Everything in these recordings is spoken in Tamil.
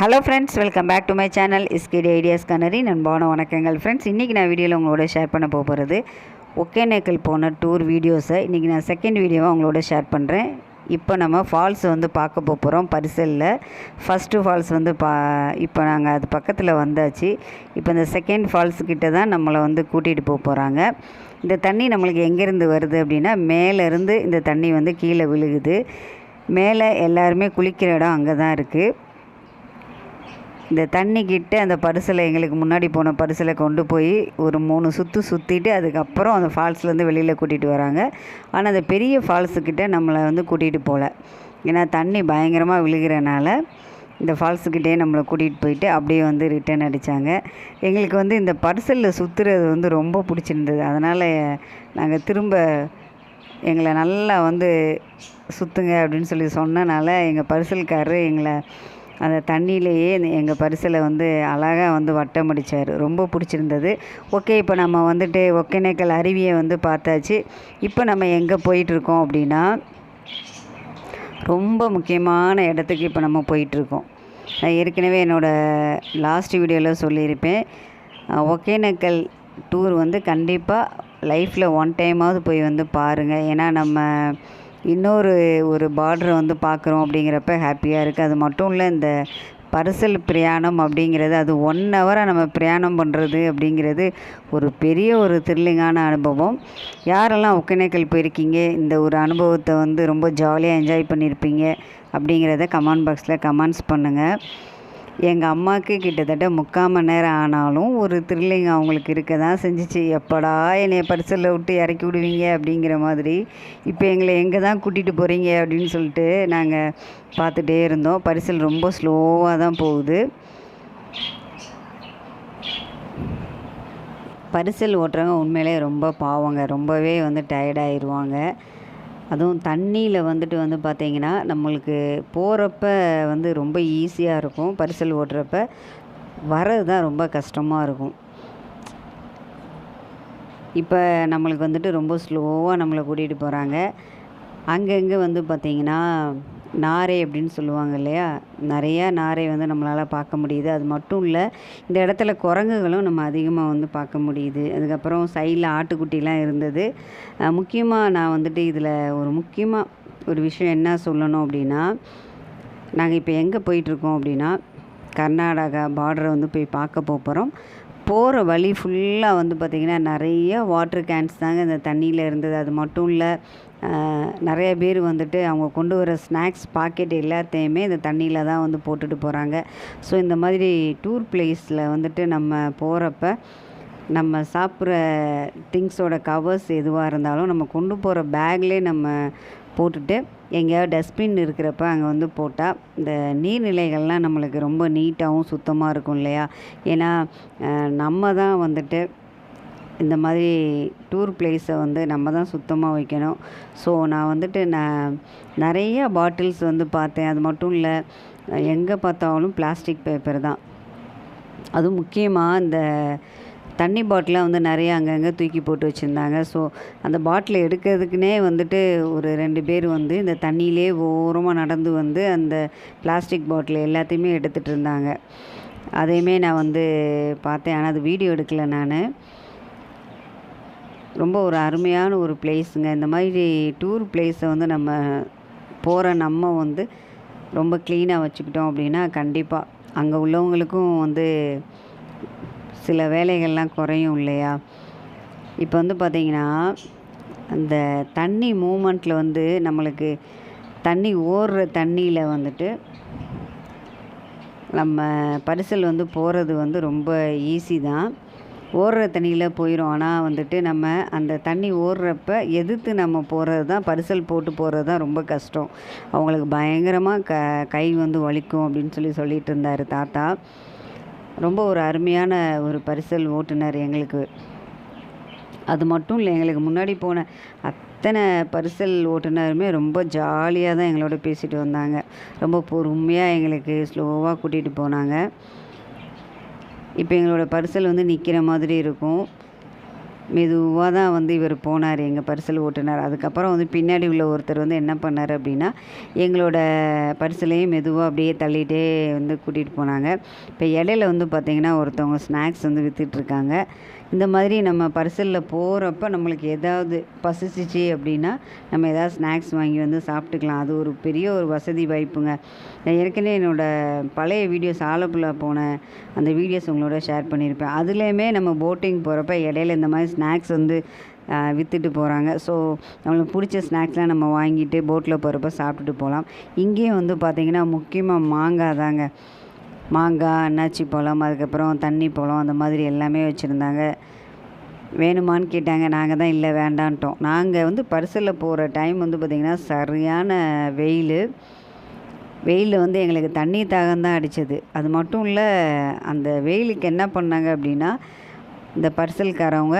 Hello friends welcome back to my channel இஸ்கிடி ideas கனரி நண்பான வணக்கங்கள் ஃப்ரெண்ட்ஸ் இன்றைக்கி நான் வீடியோவில் உங்களோட ஷேர் பண்ண போகிறது ஒகேனக்கல் போன டூர் வீடியோஸை இன்றைக்கி நான் செகண்ட் வீடியோவாக உங்களோட ஷேர் பண்ணுறேன் இப்போ நம்ம ஃபால்ஸ் வந்து பார்க்க போக போகிறோம் பரிசலில். ஃபஸ்ட்டு ஃபால்ஸ் வந்து பா இப்போ நாங்கள் அது பக்கத்தில் வந்தாச்சு. இப்போ இந்த செகண்ட் ஃபால்ஸ் கிட்ட தான் நம்மளை வந்து கூட்டிகிட்டு போக போகிறாங்க இந்த தண்ணி நம்மளுக்கு எங்கேருந்து வருது அப்படின்னா மேலேருந்து இந்த தண்ணி வந்து கீழே விழுகுது. மேலே எல்லாருமே குளிக்கிற இடம் அங்கே தான் இருக்குது இந்த தண்ணி கிட்ட அந்த பரிசலை எங்களுக்கு முன்னாடி போன பரிசலை கொண்டு போய் ஒரு மூணு சுற்று சுற்றிட்டு அதுக்கப்புறம் அந்த ஃபால்ஸ்லேருந்து வெளியில் கூட்டிகிட்டு வராங்க. ஆனால் அந்த பெரிய ஃபால்ஸுக்கிட்ட நம்மளை வந்து கூட்டிகிட்டு போகல ஏன்னா தண்ணி பயங்கரமாக விழுகிறனால இந்த ஃபால்ஸுக்கிட்டே நம்மளை கூட்டிகிட்டு போயிட்டு அப்படியே வந்து ரிட்டர்ன் அடித்தாங்க எங்களுக்கு வந்து இந்த பரிசலில் சுற்றுறது வந்து ரொம்ப பிடிச்சிருந்தது. அதனால் நாங்கள் திரும்ப எங்களை நல்லா வந்து சுற்றுங்க அப்படின்னு சொல்லி சொன்னனால எங்கள் பரிசல்காரரு எங்களை அந்த தண்ணியிலேயே எங்கள் பரிசில் வந்து அழகாக வந்து வட்டம் அடித்தார் ரொம்ப பிடிச்சிருந்தது. ஓகே இப்போ நம்ம வந்துட்டு ஒகேனக்கல் அருவியை வந்து பார்த்தாச்சு. இப்போ நம்ம எங்கே போயிட்டுருக்கோம் அப்படின்னா ரொம்ப முக்கியமான இடத்துக்கு இப்போ நம்ம போயிட்டுருக்கோம். நான் ஏற்கனவே என்னோடய லாஸ்ட் வீடியோவில் சொல்லியிருப்பேன். ஒகேனக்கல் டூர் வந்து கண்டிப்பாக லைஃப்பில் ஒன் டைமாவது போய் வந்து பாருங்கள் ஏன்னா நம்ம இன்னொரு ஒரு பார்டரை வந்து பார்க்குறோம் அப்படிங்கிறப்ப ஹாப்பியாக இருக்குது அது மட்டும் இல்லை இந்த பரிசல் பிரயாணம் அப்படிங்கிறது அது ஒன் ஹவராக நம்ம பிரயாணம் பண்ணுறது அப்படிங்கிறது ஒரு பெரிய ஒரு த்ரில்லிங்கான அனுபவம். யாரெல்லாம் ஒகேனக்கல் போயிருக்கீங்க? இந்த ஒரு அனுபவத்தை வந்து ரொம்ப ஜாலியாக என்ஜாய் பண்ணியிருப்பீங்க அப்படிங்கிறத கமெண்ட் பாக்ஸில் கமெண்ட்ஸ் பண்ணுங்கள் எங்கள் அம்மாவுக்கு கிட்டத்தட்ட முக்கால் மணி நேரம் ஆனாலும் ஒரு த்ரில்லிங் அவங்களுக்கு இருக்க தான் செஞ்சிச்சு. எப்படா என்னைய பரிசலில் விட்டு இறக்கி விடுவீங்க அப்படிங்கிற மாதிரி. இப்போ எங்களை எங்கே தான் கூட்டிகிட்டு போகிறீங்க அப்படின்னு சொல்லிட்டு நாங்கள் பார்த்துட்டே இருந்தோம். பரிசல் ரொம்ப ஸ்லோவாக தான் போகுது. பரிசல் ஓட்டுறவங்க உண்மையிலே ரொம்ப பாவங்க. ரொம்பவே வந்து டயர்டாயிருவாங்க அதுவும் தண்ணியில் வந்துட்டு வந்து பார்த்திங்கன்னா நம்மளுக்கு போகிறப்ப வந்து ரொம்ப ஈஸியாக இருக்கும். பரிசல் ஓட்டுறப்ப வர்றது தான் ரொம்ப கஷ்டமாக இருக்கும். இப்போ நம்மளுக்கு வந்துட்டு ரொம்ப ஸ்லோவாக நம்மளை கூட்டிகிட்டு போகிறாங்க அங்கங்கே வந்து பார்த்திங்கன்னா நாரை அப்படின்னு சொல்லுவாங்க இல்லையா? நிறையா நாரை வந்து நம்மளால் பார்க்க முடியுது. அது மட்டும் இல்லை இந்த இடத்துல குரங்குகளும் நம்ம அதிகமாக வந்து பார்க்க முடியுது. அதுக்கப்புறம் சைடில் ஆட்டுக்குட்டிலாம் இருந்தது. முக்கியமாக நான் வந்துட்டு இதில் ஒரு முக்கியமாக ஒரு விஷயம் என்ன சொல்லணும் அப்படின்னா நாங்கள் இப்போ எங்கே போயிட்டுருக்கோம் அப்படின்னா கர்நாடகா பார்டரை வந்து போய் பார்க்க போக போகிறோம் போகிற வழி ஃபுல்லாக வந்து பார்த்திங்கன்னா நிறைய வாட்டர் கேன்ஸ் தாங்க இந்த தண்ணியில் இருந்தது. அது மட்டும் இல்லை நிறைய பேர் வந்துட்டு அவங்க கொண்டு வர ஸ்நாக்ஸ் பாக்கெட் எல்லாத்தையுமே இந்த தண்ணியில் தான் வந்து போட்டுட்டு போகிறாங்க ஸோ இந்த மாதிரி டூர் பிளேஸில் வந்துட்டு நம்ம போகிறப்ப நம்ம சாப்பிட்ற திங்ஸோட கவர்ஸ் எதுவாக இருந்தாலும் நம்ம கொண்டு போகிற பேக்லேயே நம்ம போட்டுட்டு எங்கேயாவது டஸ்ட்பின் இருக்கிறப்ப அங்கே வந்து போட்டால் இந்த நீர்நிலைகள்லாம் நம்மளுக்கு ரொம்ப நீட்டாகவும் சுத்தமாக இருக்கும் இல்லையா? ஏன்னா நம்ம தான் வந்துட்டு இந்த மாதிரி டூர் பிளேஸை வந்து நம்ம தான் சுத்தமாக வைக்கணும். ஸோ நான் வந்துட்டு நான் நிறைய பாட்டில்ஸ் வந்து பார்த்தேன். அது மட்டும் இல்லை எங்கே பார்த்தாலும் பிளாஸ்டிக் பேப்பர் தான். அதுவும் முக்கியமாக இந்த தண்ணி பாட்டிலாக வந்து நிறைய அங்கங்கே தூக்கி போட்டு வச்சுருந்தாங்க. ஸோ அந்த பாட்டிலை எடுக்கிறதுக்குனே வந்துட்டு ஒரு ரெண்டு பேர் வந்து இந்த தண்ணியிலே ஓரமாக நடந்து வந்து அந்த பிளாஸ்டிக் பாட்டில் எல்லாத்தையுமே எடுத்துகிட்டு இருந்தாங்க. அதையுமே நான் வந்து பார்த்தேன். ஆனால் அது வீடியோ எடுக்கல நான். ரொம்ப ஒரு அருமையான ஒரு பிளேஸுங்க இந்த மாதிரி டூர் பிளேஸை வந்து நம்ம போகிற நம்ம வந்து ரொம்ப க்ளீனாக வச்சுக்கிட்டோம் அப்படின்னா கண்டிப்பாக அங்கே உள்ளவங்களுக்கும் வந்து சில வேலைகள்லாம் குறையும் இல்லையா? இப்போ வந்து பார்த்திங்கன்னா அந்த தண்ணி மூமெண்ட்டில் வந்து நம்மளுக்கு தண்ணி ஓடுற தண்ணியில் வந்துட்டு நம்ம பரிசல் வந்து போகிறது வந்து ரொம்ப ஈஸி தான். ஓடுற தண்ணியில் போயிடும் ஆனால் வந்துட்டு நம்ம அந்த தண்ணி ஓடுறப்ப எதிர்த்து நம்ம போகிறது தான் பரிசல் போட்டு போகிறது தான் ரொம்ப கஷ்டம். அவங்களுக்கு பயங்கரமாக க கை வந்து வலிக்கும் அப்படின்னு சொல்லி சொல்லிட்டு இருந்தார் தாத்தா. ரொம்ப ஒரு அருமையான ஒரு பரிசல் ஓட்டுநர் எங்களுக்கு. அது மட்டும் இல்லை எங்களுக்கு முன்னாடி போன அத்தனை பரிசல் ஓட்டுநருமே ரொம்ப ஜாலியாக தான் எங்களோட பேசிட்டு வந்தாங்க. ரொம்ப பொறுமையாக எங்களுக்கு ஸ்லோவாக கூட்டிகிட்டு போனாங்க. இப்போ எங்களோட பரிசல் வந்து நிற்கிற மாதிரி இருக்கும். மெதுவாக தான் வந்து இவர் போனார் எங்கள் பரிசல் ஓட்டுநர் அதுக்கப்புறம் வந்து பின்னாடி உள்ள ஒருத்தர் வந்து என்ன பண்ணார் அப்படின்னா எங்களோட பரிசலையும் மெதுவாக அப்படியே தள்ளிகிட்டே வந்து கூட்டிகிட்டு போனாங்க. இப்போ இடையில வந்து பார்த்திங்கன்னா ஒருத்தவங்க ஸ்நாக்ஸ் வந்து விற்றுட்ருக்காங்க இந்த மாதிரி நம்ம பரிசலில் போகிறப்ப நம்மளுக்கு ஏதாவது பசிச்சிச்சு அப்படின்னா நம்ம ஏதாவது ஸ்நாக்ஸ் வாங்கி வந்து சாப்பிட்டுக்கலாம். அது ஒரு பெரிய ஒரு வசதி வாய்ப்புங்க. நான் ஏற்கனவே என்னோடய பழைய வீடியோஸ் ஆலப்புள்ள போன அந்த வீடியோஸ் உங்களோட ஷேர் பண்ணியிருப்பேன். அதுலேயுமே நம்ம போட்டிங் போகிறப்ப இடையில இந்த மாதிரி ஸ்நாக்ஸ் வந்து விற்றுட்டு போகிறாங்க ஸோ நம்மளுக்கு பிடிச்ச ஸ்நாக்ஸ்லாம் நம்ம வாங்கிட்டு போட்டில் போகிறப்ப சாப்பிட்டுட்டு போகலாம். இங்கேயும் வந்து பார்த்திங்கன்னா முக்கியமாக மாங்காய் தாங்க. மாங்காய் அன்னாச்சி பழம் அதுக்கப்புறம் தண்ணி பழம் அந்த மாதிரி எல்லாமே வச்சுருந்தாங்க. வேணுமான்னு கேட்டாங்க. நாங்கள் தான் இல்லை வேண்டான்ட்டோம். நாங்கள் வந்து பரிசலில் போகிற டைம் வந்து பார்த்திங்கன்னா சரியான வெயில். வெயிலில் வந்து எங்களுக்கு தண்ணி தாகம் தான் அடித்தது. அது மட்டும் இல்லை அந்த வெயிலுக்கு என்ன பண்ணாங்க அப்படின்னா இந்த பரிசல்காரவங்க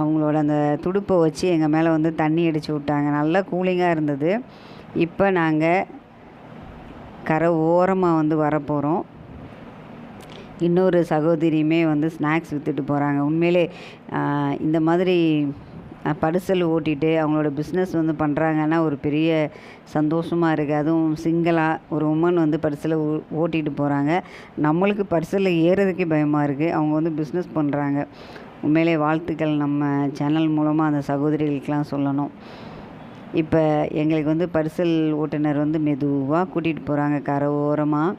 அவங்களோட அந்த துடுப்பை வச்சு எங்கள் மேலே வந்து தண்ணி அடித்து விட்டாங்க. நல்லா கூலிங்காக இருந்தது. இப்போ நாங்கள் கரை ஓரமாக வந்து வரப்போகிறோம். இன்னொரு சகோதரியுமே வந்து ஸ்நாக்ஸ் விற்றுட்டு போகிறாங்க உண்மையிலே இந்த மாதிரி பரிசல் ஓட்டிட்டு அவங்களோட பிஸ்னஸ் வந்து பண்ணுறாங்கன்னா ஒரு பெரிய சந்தோஷமாக இருக்குது அதுவும் சிங்கிளாக ஒரு உமன் வந்து பரிசலை ஓ ஓட்டிகிட்டு போகிறாங்க நம்மளுக்கு பரிசலில் ஏறுறதுக்கே பயமாக இருக்குது அவங்க வந்து பிஸ்னஸ் பண்ணுறாங்க உண்மையிலே வாழ்த்துக்கள் நம்ம சேனல் மூலமாக அந்த சகோதரிகளுக்கெலாம் சொல்லணும். இப்போ எங்களுக்கு வந்து பரிசல் ஓட்டுநர் வந்து மெதுவாக கூட்டிகிட்டு போகிறாங்க கரை ஓரமாக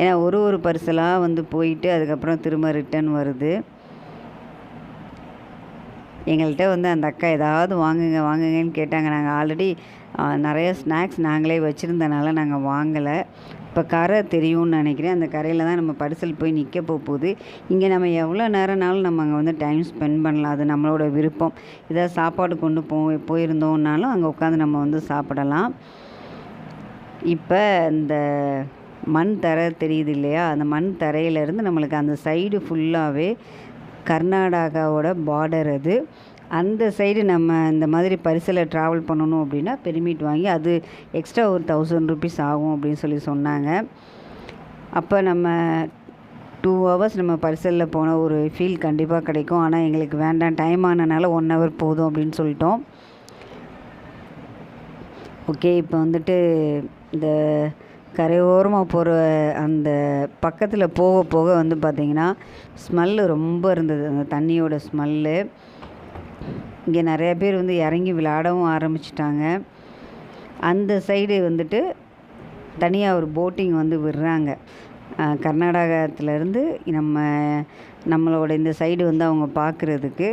ஏன்னா ஒரு ஒரு பரிசலாக வந்து போயிட்டு அதுக்கப்புறம் திரும்ப ரிட்டன் வருது. எங்கள்கிட்ட வந்து அந்த அக்கா ஏதாவது வாங்குங்க வாங்குங்கன்னு கேட்டாங்க. நாங்கள் ஆல்ரெடி நிறைய ஸ்நாக்ஸ் நாங்களே வச்சுருந்தனால நாங்கள் வாங்கலை. இப்போ கரை தெரியும்னு நினைக்கிறேன். அந்த கரையில் தான் நம்ம பரிசல் போய் நிற்க போகுது. இங்கே நம்ம எவ்வளோ நேரம்னாலும் நம்ம அங்கே வந்து டைம் ஸ்பெண்ட் பண்ணலாம். அது நம்மளோட விருப்பம். ஏதாவது சாப்பாடு கொண்டு போ போயிருந்தோம்னாலும் அங்கே உட்காந்து நம்ம வந்து சாப்பிடலாம். இப்போ இந்த மண் தரை தெரியுது இல்லையா அந்த மண் தரையிலேருந்து நம்மளுக்கு அந்த சைடு ஃபுல்லாகவே கர்நாடகாவோட பார்டர் அது. அந்த சைடு நம்ம இந்த மாதிரி பரிசில் ட்ராவல் பண்ணணும் அப்படின்னா பெர்மிட் வாங்கி அது எக்ஸ்ட்ரா ஒரு தௌசண்ட் ருபீஸ் ஆகும் அப்படின்னு சொல்லி சொன்னாங்க. அப்போ நம்ம டூ ஹவர்ஸ் நம்ம பரிசலில் போன ஒரு ஃபீல் கண்டிப்பாக கிடைக்கும். ஆனால் எங்களுக்கு வேண்டாம் டைம் ஆனனால ஒன் ஹவர் போதும் அப்படின்னு சொல்லிட்டோம். ஓகே இப்போ வந்துட்டு இந்த கரையோரமாக போகிற அந்த பக்கத்தில் போக போக வந்து பார்த்திங்கன்னா ஸ்மெல்லு ரொம்ப இருந்தது. அந்த தண்ணியோட ஸ்மெல்லு இங்கே நிறைய பேர் வந்து இறங்கி விளையாடவும் ஆரம்பிச்சிட்டாங்க. அந்த சைடு வந்துட்டு தனியாக ஒரு போட்டிங் வந்து விடுறாங்க. கர்நாடகத்துலேருந்து நம்ம நம்மளோட இந்த சைடு வந்து அவங்க பார்க்குறதுக்கு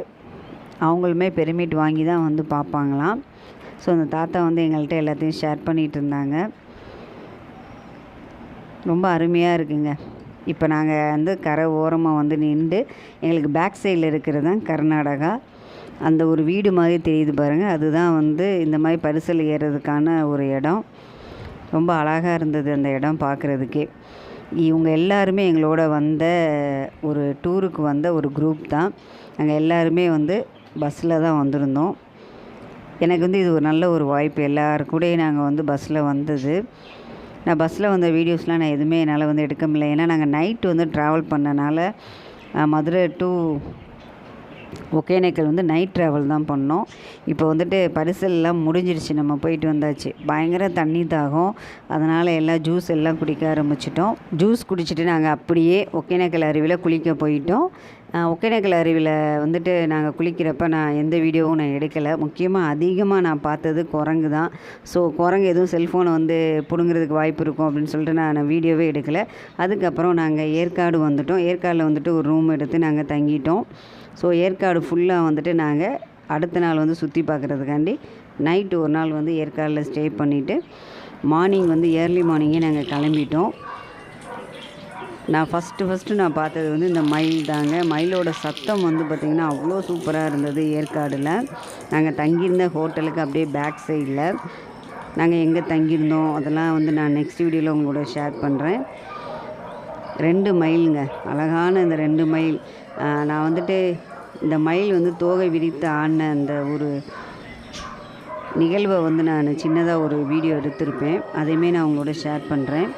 அவங்களுமே பெருமிட் வாங்கி தான் வந்து பார்ப்பாங்களாம் ஸோ அந்த தாத்தா வந்து எங்கள்கிட்ட எல்லாத்தையும் ஷேர் பண்ணிகிட்டு இருந்தாங்க. ரொம்ப அருமையாக இருக்குங்க. இப்போ நாங்கள் வந்து கரை ஓரமாக வந்து நின்று எங்களுக்கு பேக் சைடில் இருக்கிறது தான் கர்நாடகா. அந்த ஒரு வீடு மாதிரி தெரியுது பாருங்கள் அதுதான் வந்து இந்த மாதிரி பரிசல் ஏறுறதுக்கான ஒரு இடம். ரொம்ப அழகாக இருந்தது அந்த இடம் பார்க்குறதுக்கே இவங்க எல்லாருமே எங்களோட வந்த ஒரு டூருக்கு வந்த ஒரு குரூப் தான். நாங்கள் எல்லாருமே வந்து பஸ்ஸில் தான் வந்திருந்தோம். எனக்கு வந்து இது ஒரு நல்ல ஒரு வாய்ப்பு. எல்லாருக்கூடையும் நாங்கள் வந்து பஸ்ஸில் வந்தது. நான் பஸ்ஸில் வந்த வீடியோஸ்லாம் நான் எதுவுமே என்னால் வந்து எடுக்க முடியல. ஏன்னா நாங்கள் நைட்டு வந்து ட்ராவல் பண்ணனால மதுரை டு ஒகேனக்கல் வந்து நைட் ட்ராவல் தான் பண்ணோம். இப்போ வந்துட்டு பரிசல்லாம் முடிஞ்சிருச்சு. நம்ம போயிட்டு வந்தாச்சு. பயங்கர தண்ணி தாகம். அதனால் எல்லாம் ஜூஸ் எல்லாம் குடிக்க ஆரம்பிச்சிட்டோம். ஜூஸ் குடிச்சிட்டு நாங்கள் அப்படியே ஒகேனக்கல் அருவியில் குளிக்க போயிட்டோம். ஒகேனக்கல் அருவியில் வந்துட்டு நாங்கள் குளிக்கிறப்ப நான் எந்த வீடியோவும் நான் எடுக்கலை. முக்கியமாக அதிகமாக நான் பார்த்தது குரங்கு தான். ஸோ குரங்கு எதுவும் செல்ஃபோனை வந்து பிடுங்கிறதுக்கு வாய்ப்பு இருக்கும் அப்படின்னு சொல்லிட்டு நான் வீடியோவே எடுக்கலை. அதுக்கப்புறம் நாங்கள் ஏற்காடு வந்துட்டோம். ஏற்காடில் வந்துட்டு ஒரு ரூம் எடுத்து நாங்கள் தங்கிட்டோம். ஸோ ஏற்காடு ஃபுல்லாக வந்துட்டு நாங்கள் அடுத்த நாள் வந்து சுற்றி பார்க்குறதுக்காண்டி நைட்டு ஒரு நாள் வந்து ஏற்காடில் ஸ்டே பண்ணிவிட்டு மார்னிங் வந்து ஏர்லி மார்னிங்கே நாங்கள் கிளம்பிட்டோம். நான் ஃபஸ்ட்டு ஃபஸ்ட்டு நான் பார்த்தது வந்து இந்த மயில் தாங்க. மயிலோட சத்தம் வந்து பார்த்திங்கன்னா அவ்வளோ சூப்பராக இருந்தது ஏற்காடில். நாங்கள் தங்கியிருந்த ஹோட்டலுக்கு அப்படியே பேக் சைடில் நாங்கள் எங்கே தங்கியிருந்தோம் அதெல்லாம் வந்து நான் நெக்ஸ்ட் வீடியோவில் உங்களோட ஷேர் பண்ணுறேன் ரெண்டு மைலுங்க அழகான இந்த ரெண்டு மைல் நான் வந்துட்டு இந்த மயில் வந்து தோகை விரித்து ஆடின அந்த ஒரு நிகழ்வை வந்து நான் சின்னதாக ஒரு வீடியோ எடுத்திருப்பேன். அதையுமே நான் உங்களோட ஷேர் பண்ணுறேன்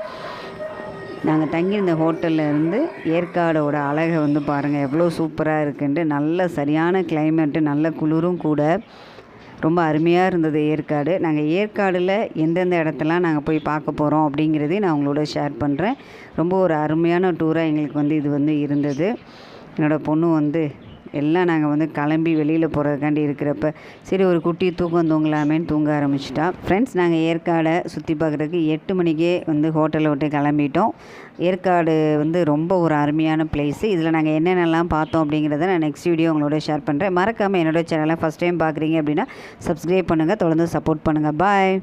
நாங்கள் தங்கியிருந்த ஹோட்டலில் இருந்து ஏற்காடோட அழகை வந்து பாருங்கள் எவ்வளோ சூப்பராக இருக்குன்ட்டு. நல்ல சரியான கிளைமேட்டு நல்ல குளிரும் கூட. ரொம்ப அருமையாக இருந்தது ஏற்காடு. நாங்கள் ஏற்காடில் எந்தெந்த இடத்தெல்லாம் நாங்கள் போய் பார்க்க போகிறோம் அப்படிங்கிறதையும் நான் உங்களோட ஷேர் பண்ணுறேன் ரொம்ப ஒரு அருமையான டூராக எங்களுக்கு வந்து இது வந்து இருந்தது. என்னோடய பொண்ணு வந்து எல்லாம் நாங்கள் வந்து கிளம்பி வெளியில் போகிறதுக்காண்டி இருக்கிறப்ப சரி ஒரு குட்டி தூக்கம் தூங்கலாமேன்னு தூங்க ஆரம்பிச்சிட்டா. ஃப்ரெண்ட்ஸ் நாங்கள் ஏற்காடை சுற்றி பார்க்குறதுக்கு எட்டு மணிக்கே வந்து ஹோட்டலை விட்டு கிளம்பிட்டோம். ஏற்காடு வந்து ரொம்ப ஒரு அருமையான பிளேஸு இதில் நாங்கள் என்னென்னலாம் பார்த்தோம் அப்படிங்கிறத நான் நெக்ஸ்ட் வீடியோ உங்களோட ஷேர் பண்ணுறேன் மறக்காமல் என்னோட சேனலை ஃபஸ்ட் டைம் பார்க்குறீங்க அப்படின்னா சப்ஸ்கிரைப் பண்ணுங்கள் தொடர்ந்து சப்போர்ட் பண்ணுங்கள் பாய்